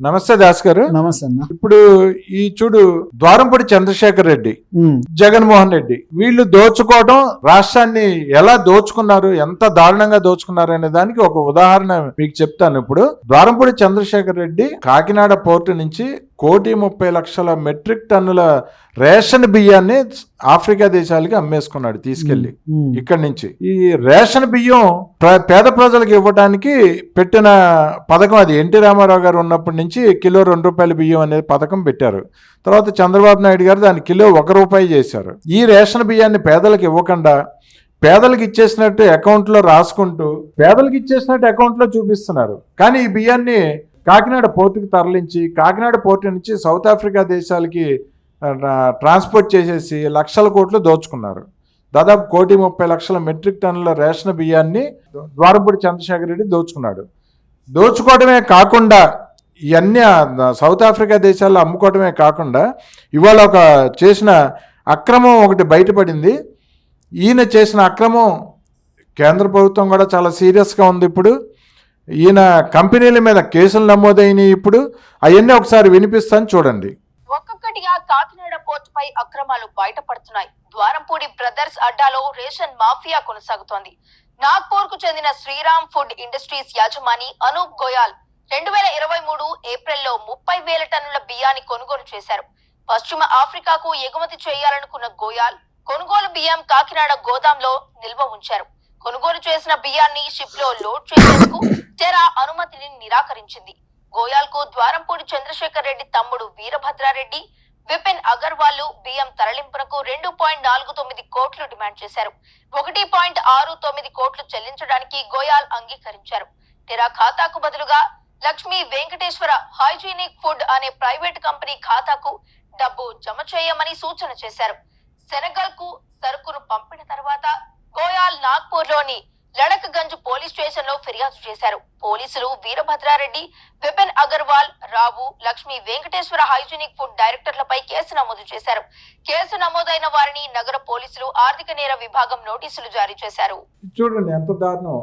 నమస్తే దాస్ గారు. నమస్తే అన్న. ఇప్పుడు ఈ చూడు ద్వారంపూడి చంద్రశేఖర్ రెడ్డి జగన్మోహన్ రెడ్డి వీళ్ళు దోచుకోవడం రాష్ట్రాన్ని ఎలా దోచుకున్నారు ఎంత దారుణంగా దోచుకున్నారు అనే దానికి ఒక ఉదాహరణ మీకు చెప్తాను. ఇప్పుడు ద్వారంపూడి చంద్రశేఖర్ రెడ్డి కాకినాడ పోర్టు నుంచి కోటి ముప్పై లక్షల మెట్రిక్ టన్నుల రేషన్ బియ్యాన్ని ఆఫ్రికా దేశాలకి అమ్మేసుకున్నాడు తీసుకెళ్ళి ఇక్కడి నుంచి. ఈ రేషన్ బియ్యం పేద ప్రజలకు ఇవ్వడానికి పెట్టిన పథకం అది. ఎన్టీ రామారావు గారు ఉన్నప్పటి నుంచి కిలో రెండు రూపాయల బియ్యం అనే పథకం పెట్టారు. తర్వాత చంద్రబాబు నాయుడు గారు దాని కిలో ఒక రూపాయి చేశారు. ఈ రేషన్ బియ్యాన్ని పేదలకు ఇవ్వకుండా పేదలకు ఇచ్చేసినట్టు అకౌంట్లో రాసుకుంటూ పేదలకు ఇచ్చేసినట్టు అకౌంట్లో చూపిస్తున్నారు. కానీ ఈ బియ్యాన్ని కాకినాడ పోర్టుకి తరలించి కాకినాడ పోర్టు నుంచి సౌత్ ఆఫ్రికా దేశాలకి ట్రాన్స్పోర్ట్ చేసేసి లక్షల కోట్లు దోచుకున్నారు. దాదాపు కోటి ముప్పై లక్షల మెట్రిక్ టన్నుల రేషన్ బియ్యాన్ని ద్వారపూడి చంద్రశేఖర్ రెడ్డి దోచుకున్నాడు. దోచుకోవడమే కాకుండా ఇవన్నీ సౌత్ ఆఫ్రికా దేశాల్లో అమ్ముకోవడమే కాకుండా ఇవాళ ఒక చేసిన అక్రమం ఒకటి బయటపడింది. ఈయన చేసిన అక్రమం కేంద్ర ప్రభుత్వం కూడా చాలా సీరియస్గా ఉంది ఇప్పుడు. ఈయన కంపెనీల మీద కేసులు నమోదైనవి ఇప్పుడు. అవన్నీ ఒకసారి వినిపిస్తాను చూడండి. ఒక్కొక్కటిగా కాకినాడ పోర్టుపై అక్రమాలు బయటపడుతున్నాయి. ద్వారంపూడి బ్రదర్స్ అడ్డాలో రేషన్ మాఫియా కొనసాగుతోంది. నాగ్పూర్కు చెందిన శ్రీరామ్ ఫుడ్ ఇండస్ట్రీస్ యాజమాని అనూప్ గోయాల్ రెండు వేల ఇరవై మూడు ఏప్రిల్లో ముప్పై వేల టన్నుల బియ్యాన్ని కొనుగోలు చేశారు. పశ్చిమ ఆఫ్రికాకు ఎగుమతి చేయాలనుకున్న గోయాల్ కొనుగోలు బియ్యం కాకినాడ గోదాంలో నిల్వ ఉంచారు. కొనుగోలు చేసిన బియ్యాన్ని షిప్లో లోడ్ చేసేందుకు తెరా అనుమతిని నిరాకరించింది. గోయాల్కు ద్వారంపూడి చంద్రశేఖర్ రెడ్డి తమ్ముడు వీరభద్రారెడ్డి విపిన్ అగర్వాల్ బియ్యం తరలింపునకు రెండు పాయింట్ నాలుగు తొమ్మిది కోట్లు డిమాండ్ చేశారు. ఒకటి పాయింట్ ఆరు తొమ్మిది కోట్లు చెల్లించడానికి గోయాల్ అంగీకరించారు. టెరా ఖాతాకు బదులుగా లక్ష్మీ వెంకటేశ్వర హైజీనిక్ ఫుడ్ అనే ప్రైవేట్ కంపెనీ ఖాతాకు డబ్బు జమ చేయమని సూచన చేశారు. సెనగల్కు సరుకును పంపిన తర్వాత గోయాల్ నాగ్పూర్లోని లడక్ గంజ్ పోలీస్ స్టేషన్లో ఫిర్యాదు చేశారు. పోలీసులు వీరభద్రారెడ్డి విపిన్ అగర్వాల్ రావు లక్ష్మీ వెంకటేశ్వర హైజీనిక్ ఫుడ్ డైరెక్టర్లపై కేసు నమోదు చేశారు. కేసు నమోదైన వారిని నగర పోలీసులు ఆర్థిక నేర విభాగం నోటీసులు జారీ చేశారు. చూడండి ఎంత దారుణం.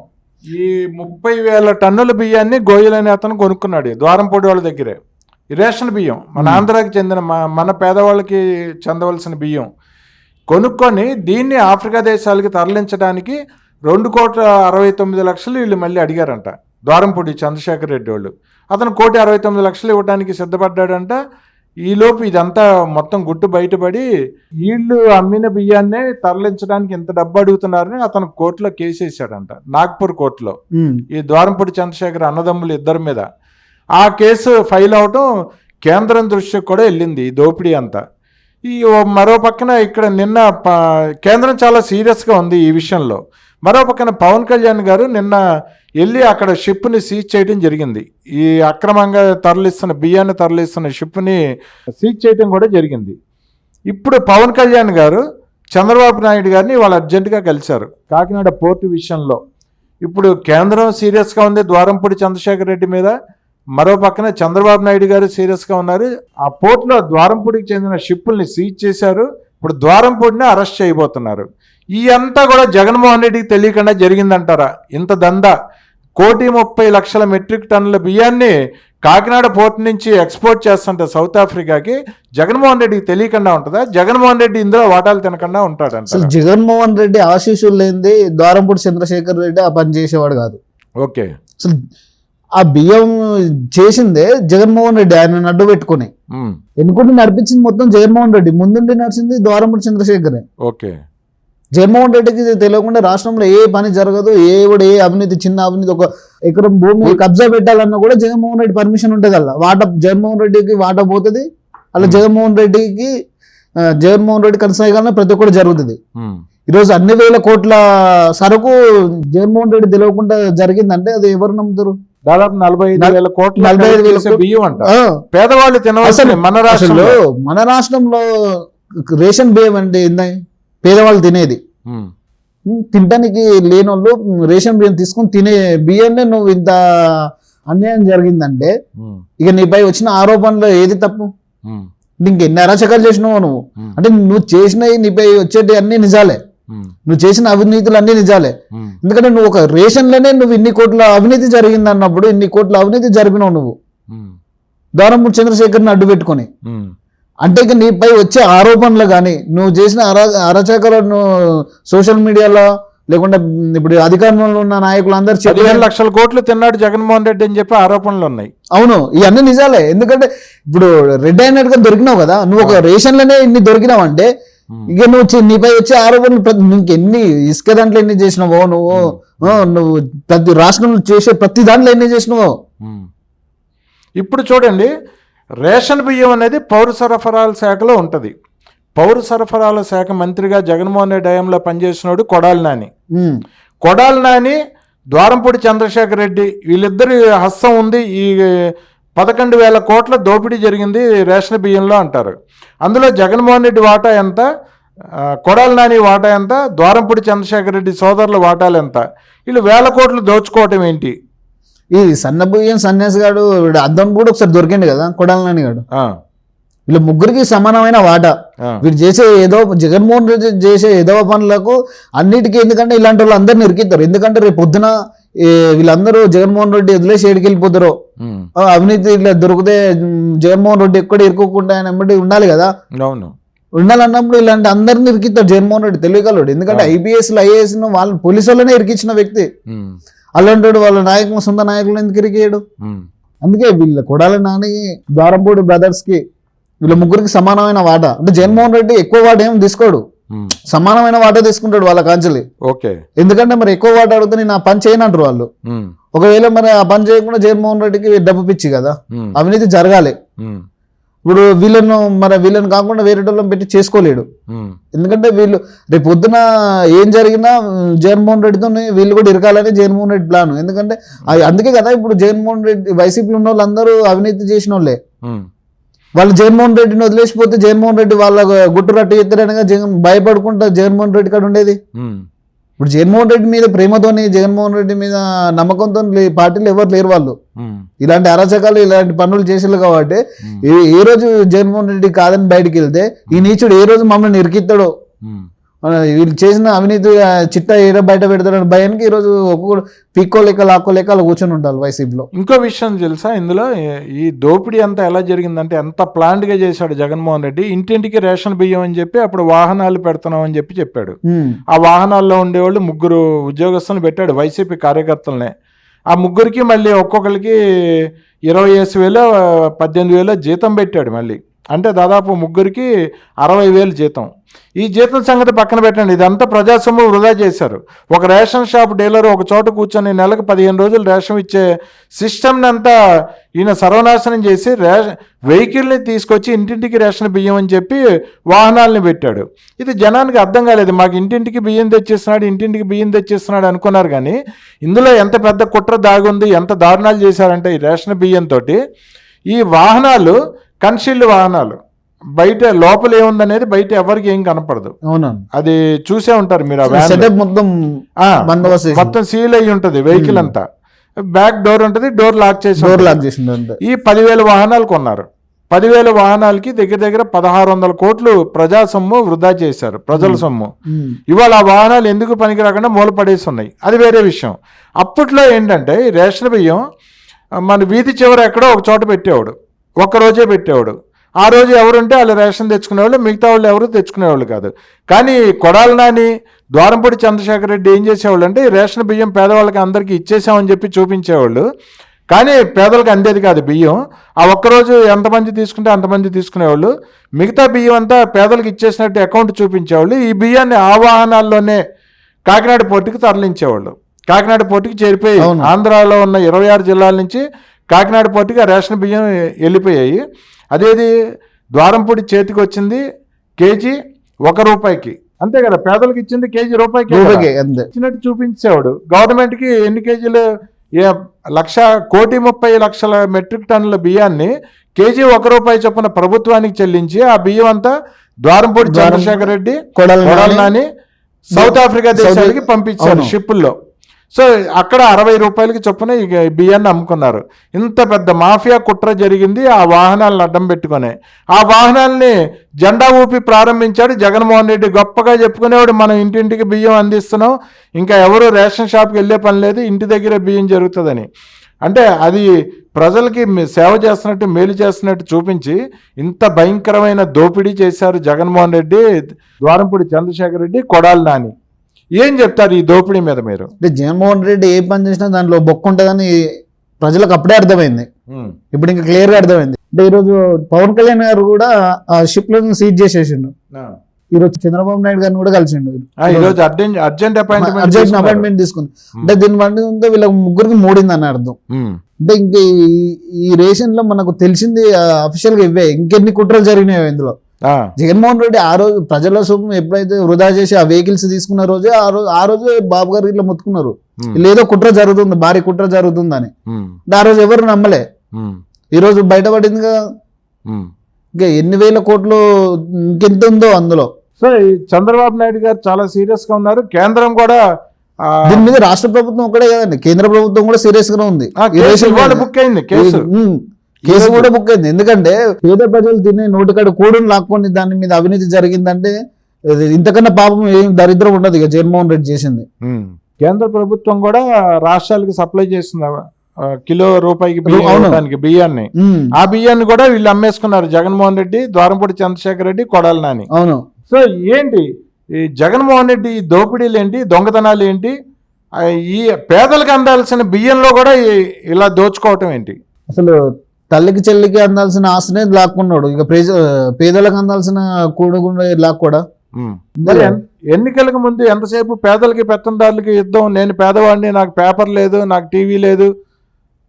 ఈ ముప్పై వేల టన్నుల బియ్యాన్ని గోయల్ అనే అతను కొనుక్కున్నాడు ద్వారంపూడి వాళ్ళ దగ్గరే. రేషన్ బియ్యం మన. ఆంధ్రాకి చెందిన మన పేదవాళ్ళకి చెందవలసిన బియ్యం. కొనుక్కొని దీన్ని ఆఫ్రికా దేశాలకి తరలించడానికి రెండు కోట్ల అరవై తొమ్మిది లక్షలు వీళ్ళు మళ్ళీ అడిగారంట. ద్వారంపూడి చంద్రశేఖర్ రెడ్డి వాళ్ళు. అతను కోటి అరవై తొమ్మిది లక్షలు ఇవ్వడానికి సిద్ధపడ్డాడంట. ఈలోపు ఇదంతా మొత్తం గుట్టు బయటపడి వీళ్ళు అమ్మిన బియ్యాన్నే తరలించడానికి ఇంత డబ్బు అడుగుతున్నారని అతను కోర్టులో కేసు వేసాడంట నాగ్పూర్ కోర్టులో. ఈ ద్వారంపూడి చంద్రశేఖర్ అన్నదమ్ములు ఇద్దరి మీద. ఆ కేసు ఫైల్ అవటం కేంద్రం దృష్టికి కూడా వెళ్ళింది ఈ దోపిడీ అంతా. ఈ మరో పక్కన ఇక్కడ నిన్న కేంద్రం చాలా సీరియస్గా ఉంది ఈ విషయంలో. మరో పక్కన పవన్ కళ్యాణ్ గారు నిన్న వెళ్ళి అక్కడ షిప్ని సీజ్ చేయడం జరిగింది. ఈ అక్రమంగా తరలిస్తున్న బియ్యాన్ని తరలిస్తున్న షిప్ని సీజ్ చేయడం కూడా జరిగింది. ఇప్పుడు పవన్ కళ్యాణ్ గారు చంద్రబాబు నాయుడు గారిని వాళ్ళు అర్జెంటుగా కలిశారు. కాకినాడ పోర్టు విషయంలో. ఇప్పుడు కేంద్రం సీరియస్గా ఉంది ద్వారంపూడి చంద్రశేఖర్ రెడ్డి మీద. మరో పక్కన చంద్రబాబు నాయుడు గారు సీరియస్గా ఉన్నారు. ఆ పోర్టులో ద్వారంపూడికి చెందిన షిప్పుల్ని సీజ్ చేశారు. ఇప్పుడు ద్వారంపూడిని అరెస్ట్ చేయబోతున్నారు. ఈ అంతా కూడా జగన్మోహన్ రెడ్డికి తెలియకుండా జరిగిందంటారా? ఇంత దందా. కోటి ముప్పై లక్షల మెట్రిక్ టన్నుల బియ్యాన్ని కాకినాడ పోర్ట్ నుంచి ఎక్స్పోర్ట్ చేస్తుంటే సౌత్ ఆఫ్రికాకి జగన్మోహన్ రెడ్డికి తెలియకుండా ఉంటుందా? జగన్మోహన్ రెడ్డి ఇందులో వాటాలు తినకుండా అసలు ఉంటాడంట జగన్మోహన్ రెడ్డి ఆశీస్సులు లేనిది ద్వారంపూడి చంద్రశేఖర్ రెడ్డి ఆ పని చేసేవాడు కాదు. ఓకే. అసలు ఆ బియ్యం చేసిందే జగన్మోహన్ రెడ్డి ఆయన అడ్డు పెట్టుకుని. ఎన్నుకుంటే నడిపించింది మొత్తం జగన్మోహన్ రెడ్డి. ముందుండి నడిచింది ద్వారంపూడి చంద్రశేఖరే. ఓకే. జగన్మోహన్ రెడ్డికి తెలియకుండా రాష్ట్రంలో ఏ పని జరగదు ఏ కూడా ఏ అవినీతి చిన్న అవినీతి ఒక ఎకరం భూమి కబ్జా పెట్టాలన్నా కూడా జగన్మోహన్ రెడ్డి పర్మిషన్ ఉంటుంది అలా. వాట జగన్మోహన్ రెడ్డికి వాట పోతుంది అలా. జగన్మోహన్ రెడ్డికి జగన్మోహన్ రెడ్డి కనసాగానే ప్రతి ఒక్కటి జరుగుతుంది. ఈరోజు అన్ని వేల కోట్ల సరుకు జగన్మోహన్ రెడ్డి తెలియకుండా జరిగిందంటే అది ఎవరు నమ్ముతారు? దాదాపు నలభై ఐదు వేల కోట్ల నలభై ఐదు వేల. బియ్యం అంట. పేదవాళ్ళు తినవలసిన అసలు- మన రాష్ట్రంలో మన రాష్ట్రంలో రేషన్ బియ్యం అంటే ఏంది? పేదవాళ్ళు తినేది. తినడానికి లేని వాళ్ళు రేషన్ బియ్యం తీసుకొని తినే బియ్యాన్ని నువ్వు ఇంత అన్యాయం జరిగిందంటే ఇక నీపై వచ్చిన ఆరోపణలో ఏది తప్పు? నీకు ఎన్ని అరాచకాలు చేసినావు నువ్వు? అంటే నువ్వు చేసినవి నీపై వచ్చేటి అన్ని నిజాలే. నువ్వు చేసిన అవినీతులు అన్ని నిజాలే. ఉమ్, ఎందుకంటే నువ్వు ఒక రేషన్లోనే నువ్వు ఇన్ని కోట్ల అవినీతి జరిగింది అన్నప్పుడు ఇన్ని కోట్ల అవినీతి జరిపినావు నువ్వు. ఉమ్, ద్వారంపూడి చంద్రశేఖర్ని అడ్డు పెట్టుకొని. అంటే ఇక నీపై వచ్చే ఆరోపణలు కానీ నువ్వు చేసిన అరా అరచకలు నువ్వు సోషల్ మీడియాలో లేకుంటే ఇప్పుడు అధికారంలో ఉన్న నాయకులు అందరు పదిహేను లక్షల కోట్లు తిన్నాడు జగన్మోహన్ రెడ్డి అని చెప్పి ఆరోపణలు ఉన్నాయి. అవును ఇవన్నీ నిజాలే. ఎందుకంటే ఇప్పుడు రెడ్ హ్యాండెడ్గా దొరికినావు కదా. నువ్వు ఒక రేషన్లోనే ఇన్ని దొరికినావు అంటే ఇక నువ్వు నీపై వచ్చే ఆరోపణలు ప్రతి నీకు ఎన్ని ఇసుక దాంట్లో ఎన్ని చేసినావో నువ్వు? ఆ, నువ్వు ప్రతి రాష్ట్రంలో చేసే ప్రతి దాంట్లో ఎన్ని చేసినావో? ఉమ్. ఇప్పుడు చూడండి రేషన్ బియ్యం అనేది పౌర సరఫరాల శాఖలో ఉంటుంది. పౌర సరఫరాల శాఖ మంత్రిగా జగన్మోహన్ రెడ్డి హయాంలో పనిచేసినాడు కొడాలి నాని. కొడాలి నాని ద్వారంపూడి చంద్రశేఖర్ రెడ్డి. వీళ్ళిద్దరి హస్తం ఉంది ఈ పదకొండు వేల కోట్ల దోపిడీ జరిగింది రేషన్ బియ్యంలో అంటారు. అందులో జగన్మోహన్ రెడ్డి వాటా ఎంత? కొడాలి నాని వాటా ఎంత? ద్వారంపూడి చంద్రశేఖర్ రెడ్డి సోదరుల వాటాలు ఎంత? వీళ్ళు వేల కోట్లు దోచుకోవటం ఏంటి? ఈ సన్న బియ్యం సన్యాసి గాడు వీడు అద్దం కూడా ఒకసారి దొరికిండు కదా కొడాలని గాడు. ఆ, వీళ్ళ ముగ్గురికి సమానమైన వాటా. వీరు చేసే ఏదో జగన్మోహన్ రెడ్డి చేసే ఏదో పనులకు అన్నిటికీ ఎందుకంటే ఇలాంటి వాళ్ళు అందరిని ఇరికిస్తారు. ఎందుకంటే రేపు పొద్దున వీళ్ళందరూ జగన్మోహన్ రెడ్డి వదిలేసి ఏడికి వెళ్ళిపోతారు. అవినీతి ఇట్లా దొరికితే జగన్మోహన్ రెడ్డి ఎక్కడ ఇరుక్కోకుండా ఆయన వెంబడి ఉండాలి కదా. అవును. ఉండాలన్నప్పుడు ఇలాంటి అందరిని ఇరికిస్తారు జగన్మోహన్ రెడ్డి తెలియగలడు ఎందుకంటే ఆ. ఐపీఎస్ ఐఏఎస్ వాళ్ళు పోలీసు వాళ్ళనే ఇరికించిన వ్యక్తి. అలాంటి వాడు వాళ్ళ నాయకులు సొంత నాయకులు ఎందుకు ఇరికేయడు? అందుకే వీళ్ళ కొడాలి నాని ద్వారంపూడి బ్రదర్స్కి వీళ్ళ ముగ్గురికి సమానమైన వాటా. అంటే జగన్మోహన్ రెడ్డి ఎక్కువ వాట ఏం తీసుకోడు. సమానమైన వాటా తీసుకుంటాడు వాళ్ళ కాంచెలి ఓకే. ఎందుకంటే మరి ఎక్కువ వాట అడిగితే నేను ఆ పని చేయనంటారు వాళ్ళు. ఒకవేళ మరి ఆ పని చేయకుండా జగన్మోహన్ రెడ్డికి డబ్బు పిచ్చి కదా అవినీతి జరగాలి. ఇప్పుడు వీళ్ళను మరి వీళ్ళని కాకుండా వేరే వాళ్ళని పెట్టి చేసుకోలేడు. ఎందుకంటే వీళ్ళు రేపు పొద్దున ఏం జరిగినా జగన్మోహన్ రెడ్డితో వీళ్ళు కూడా ఇరకాలని జగన్మోహన్ రెడ్డి ప్లాన్ ఎందుకంటే అది అందుకే కదా ఇప్పుడు జగన్మోహన్ రెడ్డి వైసీపీలో ఉన్న వాళ్ళందరూ అవినీతి చేసిన వాళ్ళే వాళ్ళు జగన్మోహన్ రెడ్డిని వదిలేసిపోతే జగన్మోహన్ రెడ్డి వాళ్ళ గుట్టు రట్టు ఎత్తారనగా జగన్ భయపడుకుంటా జగన్మోహన్ రెడ్డి కాడ ఉండేది. ఇప్పుడు జగన్మోహన్ రెడ్డి మీద ప్రేమతోని జగన్మోహన్ రెడ్డి మీద నమ్మకంతో పార్టీలు ఎవరు లేరు వాళ్ళు. ఇలాంటి అరాచకాలు ఇలాంటి పనులు చేసేది కాబట్టి ఏ- రోజు జగన్మోహన్ రెడ్డి కాదని బయటికి వెళ్తే ఈ నీచుడు ఏ రోజు మమ్మల్ని ఇరికిస్తాడో వీళ్ళు చేసిన అవినీతి చిట్టా ఏదో బయట పెడతాడని భయానికి ఈ రోజు ఒక్కొక్కరు పీక్కో లెక్క లాక్కో లెక్క అలా కూర్చొని ఉంటారు వైసీపీలో. ఇంకో విషయం తెలుసా? ఇందులో ఈ- దోపిడీ అంతా ఎలా జరిగిందంటే ఎంత planned గా చేశాడు జగన్మోహన్ రెడ్డి ఇంటింటికి రేషన్ బియ్యం అని చెప్పి అప్పుడు వాహనాలు పెడుతున్నాం అని చెప్పి చెప్పాడు. ఆ వాహనాల్లో ఉండేవాళ్ళు ముగ్గురు ఉద్యోగస్తులను పెట్టాడు వైసీపీ కార్యకర్తలనే. ఆ ముగ్గురికి మళ్ళీ ఒక్కొక్కరికి ఇరవై వేసి వేలు పద్దెనిమిది వేలు జీతం పెట్టాడు మళ్ళీ. అంటే దాదాపు ముగ్గురికి అరవై వేలు జీతం. ఈ జీతం సంగతి పక్కన పెట్టండి. ఇదంతా ప్రజాసొమ్ము వృధా చేశారు. ఒక రేషన్ షాప్ డీలర్ ఒక చోట కూర్చొని నెలకు పదిహేను రోజులు రేషన్ ఇచ్చే సిస్టమ్ని అంతా ఈయన సర్వనాశనం చేసి రే వెహికల్ని తీసుకొచ్చి ఇంటింటికి రేషన్ బియ్యం అని చెప్పి వాహనాలని పెట్టాడు. ఇది జనానికి అర్థం కాలేదు. మాకు ఇంటింటికి బియ్యం తెచ్చేస్తున్నాడు ఇంటింటికి బియ్యం తెచ్చేస్తున్నాడు అనుకున్నారు కానీ ఇందులో ఎంత పెద్ద కుట్ర దాగుంది ఎంత దారుణాలు చేశారంటే ఈ రేషన్ బియ్యంతో ఈ వాహనాలు కన్షీల్డ్ వాహనాలు. బయట లోపల ఏముందనేది బయట ఎవరికి ఏం కనపడదు. అది చూసే ఉంటారు మీరు మొత్తం మొత్తం సీల్ అయ్యి ఉంటుంది వెహికల్ అంతా. బ్యాక్ డోర్ ఉంటుంది డోర్ లాక్ చేసి డోర్. లాక్ అంతే. ఈ పదివేల వాహనాలు కొన్నారు. పదివేల వాహనాలకి దగ్గర దగ్గర పదహారు వందల కోట్లు ప్రజా సొమ్ము వృధా చేశారు ప్రజల సొమ్ము. ఉమ్, ఇవాళ ఆ వాహనాలు ఎందుకు పనికి రాకుండా మూలపడేసి ఉన్నాయి అది వేరే విషయం. అప్పట్లో ఏంటంటే రేషన్ బియ్యం మన వీధి చివర ఎక్కడో ఒక చోట పెట్టేవాడు. ఒక్క రోజే పెట్టేవాడు. ఆ రోజు ఎవరుంటే వాళ్ళు రేషన్ తెచ్చుకునేవాళ్ళు మిగతా వాళ్ళు ఎవరు తెచ్చుకునేవాళ్ళు కాదు. కానీ కొడాలి నాని ద్వారంపూడి చంద్రశేఖర్ రెడ్డి ఏం చేసేవాళ్ళు అంటే ఈ రేషన్ బియ్యం పేదవాళ్ళకి అందరికీ ఇచ్చేసామని చెప్పి చూపించేవాళ్ళు. కానీ పేదలకు అందేది కాదు బియ్యం. ఆ ఒక్కరోజు ఎంతమంది తీసుకుంటే అంతమంది తీసుకునేవాళ్ళు. మిగతా బియ్యం అంతా పేదలకు ఇచ్చేసినట్టు అకౌంట్ చూపించేవాళ్ళు. ఈ బియ్యాన్ని ఆ వాహనాల్లోనే కాకినాడ పోర్టుకి తరలించేవాళ్ళు. కాకినాడ పోర్టుకి చేరిపోయి. ఆంధ్రాలో ఉన్న ఇరవై ఆరు జిల్లాల నుంచి కాకినాడ పోర్టుకి ఆ రేషన్ బియ్యం వెళ్ళిపోయాయి. అదేది? ద్వారంపూడి చేతికి వచ్చింది కేజీ ఒక రూపాయికి. అంతే కదా? పేదలకు ఇచ్చింది కేజీ రూపాయికి ఇచ్చినట్టు చూపించేవాడు. గవర్నమెంట్కి ఎన్ని కేజీలు? ఏ లక్ష కోటి ముప్పై లక్షల మెట్రిక్ టన్నుల బియ్యాన్ని కేజీ ఒక రూపాయి చొప్పున ప్రభుత్వానికి చెల్లించి ఆ బియ్యం అంతా ద్వారంపూడి ద్వారం- Chandrasekhar Reddy south Africa south దేశాలకి పంపించారు. షిప్పుల్లో. సో అక్కడ అరవై రూపాయలకి చొప్పున ఈ బియ్యాన్ని అమ్ముకున్నారు. ఇంత పెద్ద మాఫియా కుట్ర జరిగింది ఆ వాహనాలను అడ్డం పెట్టుకొని. ఆ వాహనాల్ని జెండా ఊపి ప్రారంభించాడు జగన్మోహన్ రెడ్డి. గొప్పగా చెప్పుకునేవాడు మనం ఇంటింటికి బియ్యం అందిస్తున్నాం ఇంకా ఎవరు రేషన్ షాప్కి వెళ్ళే పని లేదు ఇంటి దగ్గర బియ్యం జరుగుతుందని. అంటే అది ప్రజలకి సేవ చేస్తున్నట్టు మేలు చేస్తున్నట్టు చూపించి ఇంత భయంకరమైన దోపిడీ చేశారు జగన్మోహన్ రెడ్డి ద్వారంపూడి చంద్రశేఖర్ రెడ్డి కొడాలి నాని. ఏం చెప్తారు ఈ దోపిడీ మీద మీరు? అంటే జగన్మోహన్ రెడ్డి ఏ పని చేసినా దాంట్లో బొక్క ఉంటుందని ప్రజలకు అప్పుడే అర్థమైంది. ఇప్పుడు ఇంకా క్లియర్గా అర్థమైంది. అంటే ఈరోజు పవన్ కళ్యాణ్ గారు కూడా ఆ షిప్లను సీజ్ చేసేసిండు. ఈరోజు చంద్రబాబు నాయుడు గారిని కూడా కలిసిండు. ఈరోజు urgent urgent appointment urgent. Appointment తీసుకుని అంటే దీని బట్టి ఉంటే వీళ్ళకి ముగ్గురికి మూడింది అని అర్థం అంటే ఇంక ఈ- రేషన్లో మనకు తెలిసింది అఫీషియల్గా ఇవే. ఇంకెన్ని కుట్రలు జరిగినాయో ఇందులో. జగన్మోహన్ రెడ్డి ఆ రోజు ప్రజల సొమ్ము ఎప్పుడైతే వృధా చేసి ఆ వెహికల్స్ తీసుకున్న రోజే ఆ రోజు ఆ రోజు బాబు గారు ఇట్లా మొత్తుకున్నారు. లేదో కుట్ర జరుగుతుంది భారీ కుట్ర జరుగుతుందని. ఆ రోజు ఎవరు నమ్మలే. ఈ రోజు బయటపడింది కదా. ఇంకా ఎన్ని వేల కోట్లు ఇంకెంత ఉందో అందులో. సో చంద్రబాబు నాయుడు గారు చాలా సీరియస్గా ఉన్నారు. కేంద్రం కూడా దీని మీద రాష్ట్ర ప్రభుత్వం ఒకటే కదండి. కేంద్ర ప్రభుత్వం కూడా సీరియస్గా ఉంది. బుక్ అయింది కేసు కూడా బుక్ అయింది ఎందుకంటే పేద ప్రజలు తినే నోటికాడ కూడుని లాక్కొని దాని మీద అవినీతి జరిగిందంటే ఇంతకన్నా పాపం ఏం దరిద్రం ఉండదు ఇక జగన్మోహన్ రెడ్డి చేసింది. కేంద్ర ప్రభుత్వం కూడా రాష్ట్రాలకు సప్లై చేస్తుంది ఆ, కిలో రూపాయికి బియ్యం అవును. ఇవ్వడానికి బియ్యాన్ని. ఆ బియ్యాన్ని కూడా వీళ్ళు అమ్మేసుకున్నారు జగన్మోహన్ రెడ్డి ద్వారంపూడి చంద్రశేఖర్ రెడ్డి కొడాలి నాని. అవును. సో ఏంటి? ఈ జగన్మోహన్ రెడ్డి ఈ దోపిడీలు ఏంటి? దొంగతనాలు ఏంటి? ఈ పేదలకు అందాల్సిన బియ్యంలో కూడా ఇలా దోచుకోవటం ఏంటి? అసలు తల్లికి చెల్లికి అందాల్సిన ఆశనే లాక్కున్నాడు. ఇక ప్రజ పేదలకు అందాల్సిన కూడుకుండా లాక్కోడా? ఎన్నికలకు ముందు ఎంతసేపు పేదలకి పెత్తందారులకి యుద్ధం? నేను పేదవాడిని నాకు పేపర్ లేదు నాకు టీవీ లేదు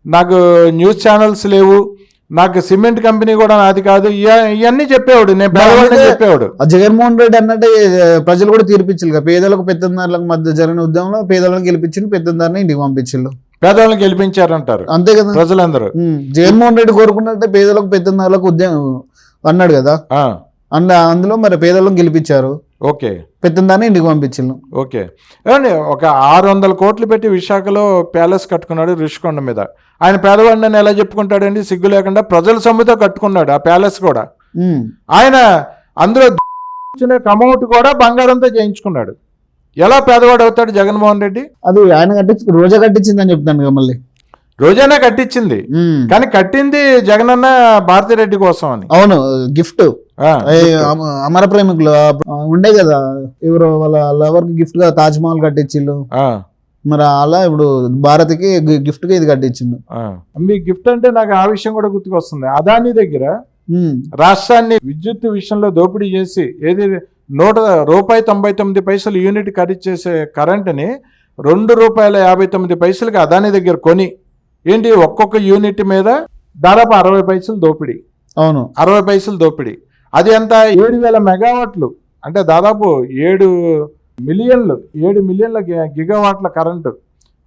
నాకు న్యూస్ ఛానల్స్ లేవు నాకు సిమెంట్ కంపెనీ కూడా నాది కాదు. ఇయ- ఇవన్నీ చెప్పేవాడు. నేను పేదవాడిని చెప్పేవాడు. ఆ జగన్మోహన్ రెడ్డి అన్నట్టే ప్రజలు కూడా తీర్పిచ్చారు కదా పేదలకు పెత్తందారులకు మధ్య జరిగిన ఉద్యమంలో పేదలకు గెలిపించిండు పెత్తందారిని ఇంటికి పంపించిండు. పేదవాళ్ళని గెలిపించారంటారు. అంతే కదా. ప్రజలందరూ. జగన్మోహన్ రెడ్డి కోరుకున్నట్టే పేదలకు పెత్తందారులకు ఉద్యమం అన్నాడు కదా. అంద అందులో మరి పేదలకు గెలిపించారు. ఓకే. పెత్తందారిని ఇంటికి పంపించిండు ఓకే. ఏమండి ఒక ఆరు వందల కోట్లు పెట్టి విశాఖలో ప్యాలెస్ కట్టుకున్నాడు ఋషికొండ మీద. ఆయన పేదవాడిని ఎలా చెప్పుకుంటాడండి? సిగ్గు లేకుండా ప్రజల సొమ్ముతో కట్టుకున్నాడు ఆ ప్యాలెస్ కూడా. ఆయన అందులో కమౌట్ కూడా బంగారంతో చేయించుకున్నాడు. ఎలా పేదవాడు అవుతాడు జగన్మోహన్ రెడ్డి? అది ఆయన కట్టించు రోజా కట్టించిందని చెప్తాను మళ్ళీ. రోజైనా కట్టించింది. కానీ కట్టింది జగనన్న భారతిరెడ్డి కోసం అని. అవును గిఫ్ట్. అమర ప్రేమికులు ఉండే కదా ఎవరు వాళ్ళ లవర్ గిఫ్ట్గా తాజ్ మహల్ కట్టించిళ్ళు. మరి అలా ఇప్పుడు భారత్కి గిఫ్ట్గా ఇది కట్టించిండు. మీ గిఫ్ట్ అంటే నాకు ఆ విషయం కూడా గుర్తుకొస్తుంది. అదాని దగ్గర రాష్ట్రాన్ని విద్యుత్ విషయంలో దోపిడీ చేసి ఏది నూట రూపాయి తొంభై తొమ్మిది పైసలు యూనిట్ ఖరీదు చేసే కరెంటుని రెండు రూపాయల యాభై తొమ్మిది పైసలకి అదాని దగ్గర కొని ఏంటి ఒక్కొక్క యూనిట్ మీద దాదాపు అరవై పైసలు దోపిడీ. అవును. అరవై పైసలు దోపిడీ. అది ఎంత? ఏడు వేల మెగావాట్లు. అంటే దాదాపు ఏడు మిలియన్లు ఏడు మిలియన్ల గి- గిగావాట్ల కరెంటు.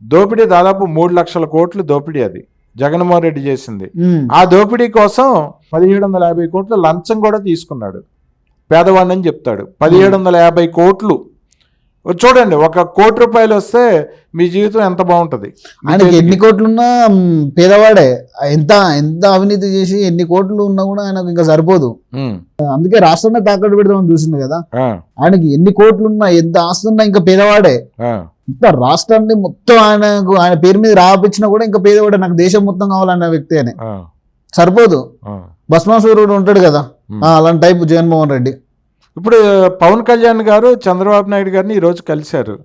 దోపిడీ దాదాపు మూడు లక్షల కోట్లు దోపిడీ అది. జగన్మోహన్ రెడ్డి చేసింది. ఆ దోపిడీ కోసం పదిహేడు వందల యాభై కోట్ల లంచం కూడా తీసుకున్నాడు. పేదవాడిని అని చెప్తాడు. పదిహేడు వందల యాభై కోట్లు. చూడండి ఒక కోటి రూపాయలు వస్తే మీ జీవితం ఎంత బాగుంటది? ఆయనకి. ఎన్ని కోట్లు ఉన్నా మ్, పేదవాడే. ఎంత ఎంత అవినీతి చేసి ఎన్ని కోట్లు ఉన్నా కూడా ఆయనకు ఇంకా సరిపోదు. అందుకే రాష్ట్రాన్ని తాకట్టు పెడదామని చూసింది కదా. ఆయనకి ఎన్ని కోట్లు ఉన్నా ఎంత ఆస్తి ఉన్నా ఇంకా పేదవాడే. ఇంత రాష్ట్రాన్ని మొత్తం ఆయనకు ఆయన పేరు మీద రాపించినా కూడా ఇంకా పేదవాడే. నాకు దేశం మొత్తం కావాలన్న వ్యక్తి అని. సరిపోదు. భస్మాసూరుడు ఉంటాడు కదా. అలాంటి టైప్ జగన్మోహన్ రెడ్డి. ఇప్పుడు పవన్ కళ్యాణ్ గారు చంద్రబాబు నాయుడు గారిని ఈరోజు కలిశారు.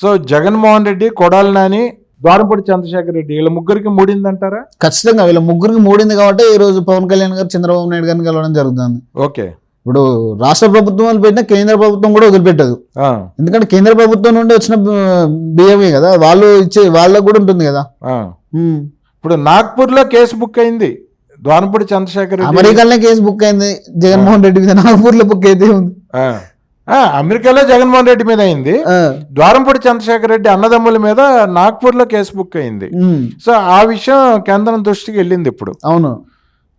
సో జగన్మోహన్ రెడ్డి కొడాలి నాని ద్వారంపూడి చంద్రశేఖర్ రెడ్డి వీళ్ళ ముగ్గురికి మూడిందంటారా? ఖచ్చితంగా వీళ్ళ ముగ్గురికి మూడింది కాబట్టి ఈ రోజు పవన్ కళ్యాణ్ గారు చంద్రబాబు నాయుడు గారిని కలవడం జరుగుతుంది. ఓకే. ఇప్పుడు రాష్ట్ర ప్రభుత్వం వదిలిపెట్టినా కేంద్ర ప్రభుత్వం కూడా వదిలిపెట్టదు. ఎందుకంటే కేంద్ర ప్రభుత్వం నుండి వచ్చిన బియ్యమే కదా. వాళ్ళు ఇచ్చే వాళ్ళకు కూడా ఉంటుంది కదా. ఇప్పుడు నాగ్పూర్లో కేసు బుక్ అయింది. ద్వారంపూడి చంద్రశేఖర్ రెడ్డి అమెరికాలో కేసు బుక్ అయింది. జగన్మోహన్ రెడ్డి మీద నాగపూర్లో బుక్ అయితే ఉంది. అమెరికాలో జగన్మోహన్ రెడ్డి మీద అయింది. ద్వారంపూడి చంద్రశేఖర్ రెడ్డి అన్నదమ్ముల మీద నాగ్పూర్లో కేసు బుక్ అయింది. సో ఆ విషయం కేంద్రం దృష్టికి వెళ్ళింది ఇప్పుడు. అవును.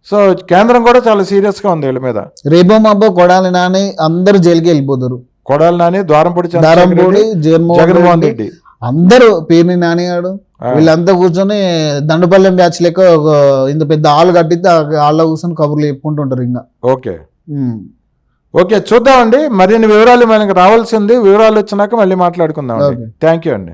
సో కేంద్రం కూడా చాలా సీరియస్గా ఉంది వీళ్ళ మీద. రేపో మాపో కొడాలి నాని అందరూ జైలుకి వెళ్ళిపోతారు. కొడాలి నాని ద్వారంపూడి జగన్మోహన్ రెడ్డి. అందరూ పేరుని నానిగాడు. వీళ్ళంతా కూర్చొని దండుపల్లెం బ్యాచ్ లెక్క ఒక ఇంత పెద్ద హాల్ కట్టితే ఆ హాల్లో కూర్చొని కబుర్లు చెప్పుకుంటుంటారు ఇంకా ఓకే. ఓకే చూద్దామండి మరిన్ని వివరాలు మనకు రావాల్సింది వివరాలు వచ్చినాక మళ్ళీ మాట్లాడుకుందాం. థ్యాంక్ యూ అండి